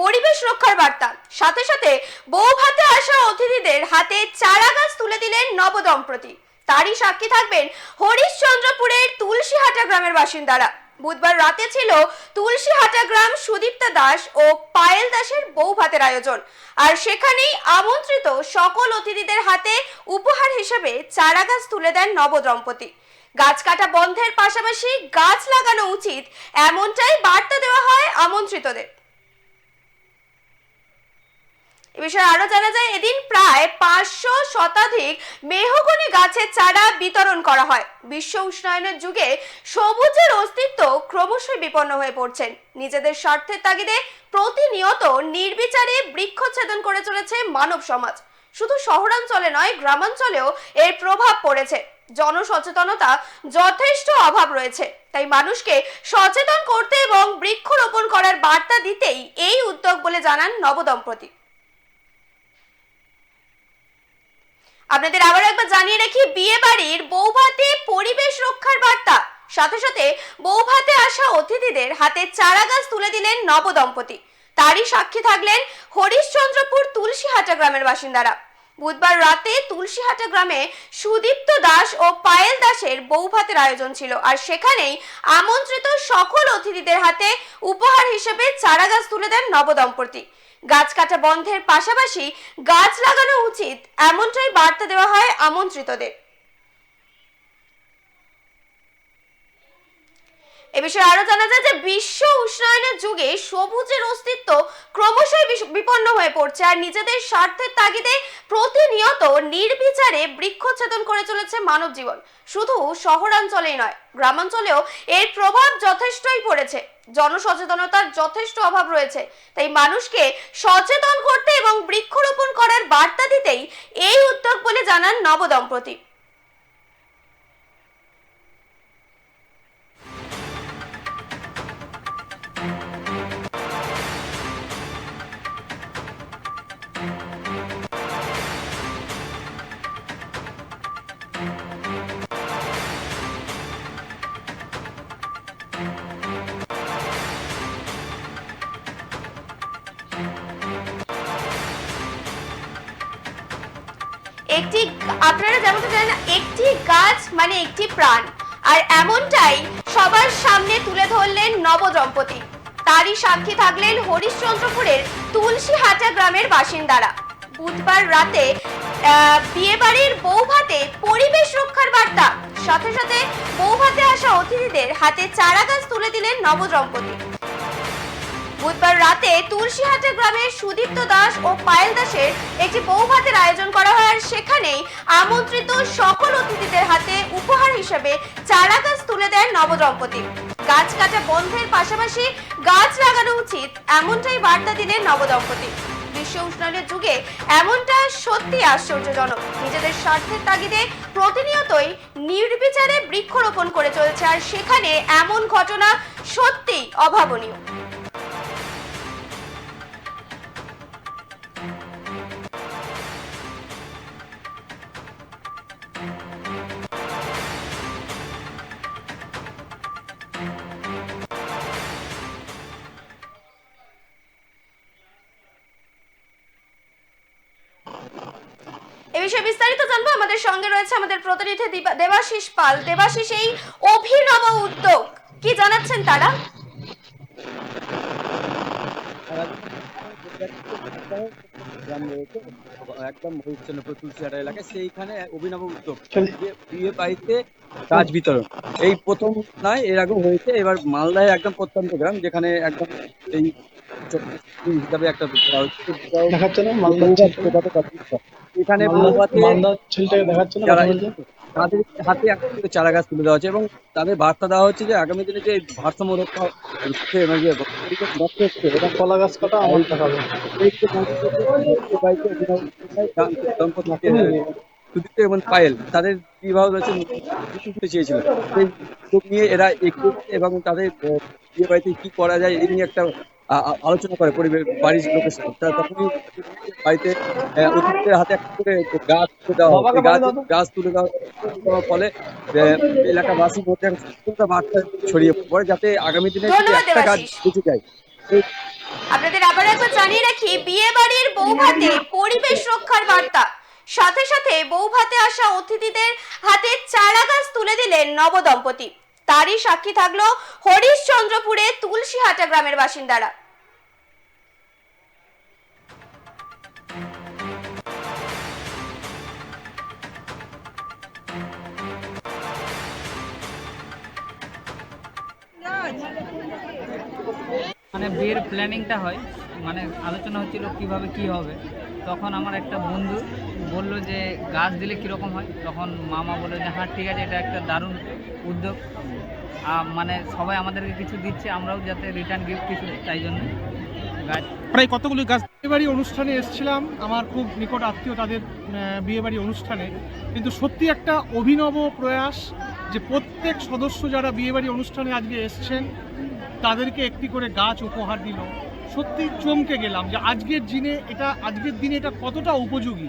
পরিবেশ রক্ষার বার্তা। সাথে সাথে বউ ভাতে আসা অতিথিদের হাতে চারা গাছ তুলে দিলেন নবদম্পতি। তারই সাক্ষী থাকবেন হরিশ্চন্দ্রপুরের তুলসীহাটা গ্রামের বাসিন্দারা। বুধবার রাতে ছিল তুলসীহাটা গ্রাম সুদীপ্তা দাস ও পায়েল দাসের বউ ভাতের আয়োজন। আর সেখানেই আমন্ত্রিত সকল অতিথিদের হাতে উপহার হিসেবে চারা গাছ তুলে দেন নবদম্পতি। গাছ কাটা বন্ধের পাশাপাশি গাছ লাগানো উচিত, এমনটাই বার্তা দেওয়া হয় আমন্ত্রিতদের। এ বিষয়ে আরও জানা যায়, এদিন প্রায় পাঁচশো শতাধিক মেহগনি গাছের চারা বিতরণ করা হয়। বিশ্ব উষ্ণায়নের যুগে সবুজের অস্তিত্ব ক্রমশই বিপন্ন হয়ে পড়ছেন। নিজেদের স্বার্থের তাগিদে প্রতিনিয়ত নির্বিচারে বৃক্ষচ্ছেদন করে চলেছে মানব সমাজ। শুধু শহরাঞ্চলে নয়, গ্রামাঞ্চলেও এর প্রভাব পড়েছে। জনসচেতনতা যথেষ্ট অভাব রয়েছে। তাই মানুষকে সচেতন করতে এবং বৃক্ষরোপণ করার বার্তা দিতেই এই উদ্যোগ বলে জানান নবদম্পতি। আপনাদের আবার একবার জানিয়ে রাখি বিয়ে বাড়ির বৌভাতে পরিবেশ রক্ষার বার্তা। সাথে সাথে বৌভাতে আসা অতিথিদের হাতে চারা গাছ তুলে দিলেন নবদম্পতি। তারই সাক্ষী থাকলেন হরিশ্চন্দ্রপুর তুলসীহাটা গ্রামের বাসিন্দারা। বুধবার রাতে তুলসীহাটা গ্রামে সুদীপ্ত দাস ও পায়েল দাসের বৌভাতের আয়োজন ছিল, আর সেখানেই আমন্ত্রিত সকল অতিথিদের হাতে উপহার হিসেবে চারা গাছ তুলে দেন নবদম্পতি। গাছ কাটা বন্ধের পাশাপাশি গাছ লাগানো উচিত, এমনটাই বার্তা দেওয়া হয় আমন্ত্রিতদের। এ বিষয়ে আরও জানা যায় যে বিশ্ব উষ্ণায়নের যুগে সবুজের অস্তিত্ব বিপন্ন হয়ে পড়ছে আর নিজেদের স্বার্থের তাগিদে প্রতিনিয়ত নির্বিচারে বৃক্ষচ্ছেদন করে চলেছে মানব জীবন শুধু শহরাঞ্চলেই নয়, গ্রামাঞ্চলেও এর প্রভাব যথেষ্টই পড়েছে। জনসচেতনতার যথেষ্ট অভাব রয়েছে। তাই মানুষকে সচেতন করতে এবং বৃক্ষরোপণ করার বার্তা দিতেই এই উদ্যোগ বলে জানান নবদম্পতি। একটি আপনারা যেমনটা জানেন, একটি গাছ মানে একটি প্রাণ। আর এমনটাই সবার সামনে তুলে ধরলেন নবদম্পতি। তারই সাক্ষী থাকলেন হরিশ্চন্দ্রপুরের তুলসীহাটা গ্রামের বাসিন্দারা। বুধবার রাতে বিয়েবাড়ির বৌভাতে পরিবেশ রক্ষার বার্তা। সাথে সাথে বৌভাতে আসা অতিথিদের হাতে চারা গাছ তুলে দিলেন নবদম্পতি। বুধবার রাতে তুলসীহাটা গ্রামের সুদীপ্ত দাস ও পায়েল দাসের একটি বৌভাতের আয়োজন করা হয় আর সেখানেই আমন্ত্রিত সকল অতিথিদের হাতে উপহার হিসেবে চারা গাছ তুলে দেন নবদম্পতি। গাছ কাটা বন্ধের পাশাপাশি গাছ লাগানো উচিত, এমনটাই বার্তা দিলেন নবদম্পতি। বিশ্ব উষ্ণায়নের যুগে এমনটা সত্যি আশ্চর্যজনক। নিজেদের স্বার্থের তাগিদে প্রতিনিয়তই নির্বিচারে বৃক্ষরোপণ করে চলছে আর সেখানে এমন ঘটনা সত্যি অভাবনীয়। এ বিষয়ে বিস্তারিত জানব। আমাদের সঙ্গে রয়েছে আমাদের প্রতিনিধি দেবাশিস পাল। দেবাশিস এই অভিনব উদ্যোগ কি জানাচ্ছেন তারা? একদম এলাকায় সেইখানে অভিনব উদ্যোগ। বিয়ে বাড়িতে কাজ বিতরণ। এই প্রথম নয় এর আগেও হয়েছে। এবার মালদায় একদম প্রত্যন্ত গ্রাম যেখানে একদম এই হিসাবে একটা দেখাচ্ছে না মালদা। এখানে? তাদের হাতে চারা গাছ তুলে দেওয়া হচ্ছে এবং তাদের বার্তা দেওয়া হচ্ছে যে আগামী দিনে যে ভারসাম্য রক্ষা হচ্ছে মানে যে এটা কলা গাছ কাটা দেখাবে সুদীপ্ত এবং পায়েল তাদের বিবাহ রয়েছে চেয়েছিল সেই নিয়ে এরা একটু এবং তাদের বিয়ে বাড়িতে কি করা যায় এই নিয়ে একটা আলোচনা করে পরিবেশ বাড়ির লোকের সাথে। তখনই বাড়িতে অতিথিদের হাতে একটা করে গাছ তুলে দেওয়া হয়। গাছ। গাছ তুলে দেওয়া দেওয়ার ফলে এলাকাবাসীর মধ্যে একটা সচেতনতা বার্তা ছড়িয়ে পড়ে যাতে আগামী দিনে একটা গাছ বেঁচে যায়। আপনাদের আবার একবার জানিয়ে রাখি বিয়ে বাড়ির বৌভাতে পরিবেশ রক্ষার বার্তা। সাথে সাথে বৌভাতে আসা অতিথিদের হাতে চারা গাছ তুলে দিলেন নবদম্পতি। তারই সাক্ষী থাকল হরিশচন্দ্রপুরে তুলসীহাটা গ্রামের বাসিন্দারা। মানে বিয়ের প্ল্যানিংটা হয় মানে আলোচনা হচ্ছিল কীভাবে কি হবে। তখন আমার একটা বন্ধু বলল যে, গাছ দিলে কীরকম হয়? তখন মামা বলল যে হ্যাঁ ঠিক আছে, এটা একটা দারুণ উদ্যোগ। মানে সবাই আমাদেরকে কিছু দিচ্ছে, আমরাও যাতে রিটার্ন গিফট কিছু তাই জন্য। গাছ। প্রায় কতগুলি গাছ বিয়েবাড়ি অনুষ্ঠানে এসেছিলাম, আমার খুব নিকট আত্মীয় তাদের বিয়েবাড়ি অনুষ্ঠানে। কিন্তু সত্যি একটা অভিনব প্রয়াস যে প্রত্যেক সদস্য যারা বিয়েবাড়ি অনুষ্ঠানে আজকে এসছেন, তাদেরকে একটি করে গাছ উপহার দিল। সত্যি চমকে গেলাম যে আজকের দিনে এটা, আজকের দিনে এটা কতটা উপযোগী।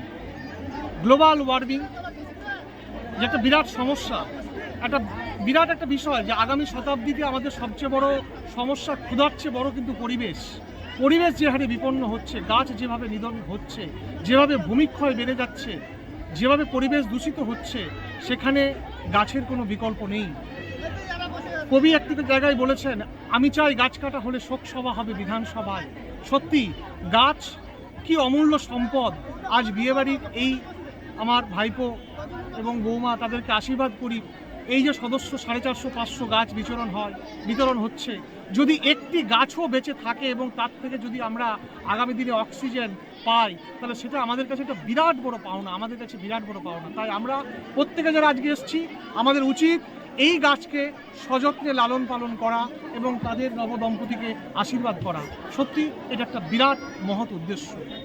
গ্লোবাল ওয়ার্মিং যে একটা বিরাট সমস্যা, একটা বিরাট একটা বিষয় যে আগামী শতাব্দীতে আমাদের সবচেয়ে বড় সমস্যা ক্ষুধার চেয়ে বড় কিন্তু পরিবেশ। পরিবেশ যে হারে বিপন্ন হচ্ছে, গাছ যেভাবে নিধন হচ্ছে, যেভাবে ভূমিক্ষয় বেড়ে যাচ্ছে, যেভাবে পরিবেশ দূষিত হচ্ছে, সেখানে গাছের কোনো বিকল্প নেই। কবি একটি জায়গায় বলেছেন, আমি চাই গাছ কাটা হলে শোকসভা হবে বিধানসভায়। সত্যি, গাছ কি অমূল্য সম্পদ। আজ বিয়েবাড়ির এই আমার ভাইপো এবং বৌমা তাদেরকে আশীর্বাদ করি। এই যে সদস্য সাড়ে চারশো, পাঁচশো গাছ বিচরণ হয়, বিতরণ হচ্ছে, যদি একটি গাছও বেঁচে থাকে এবং তার থেকে যদি আমরা আগামী দিনে অক্সিজেন পাই, তাহলে সেটা আমাদের কাছে একটা বিরাট বড় পাওনা, আমাদের কাছে বিরাট বড় পাওনা। তাই আমরা প্রত্যেকে যারা আজকে এসেছি, আমাদের উচিত এই গাছকে সযত্নে লালন পালন করা এবং তাদের নবদম্পতিকে আশীর্বাদ করা। সত্যি, এটা একটা বিরাট মহৎ উদ্দেশ্য।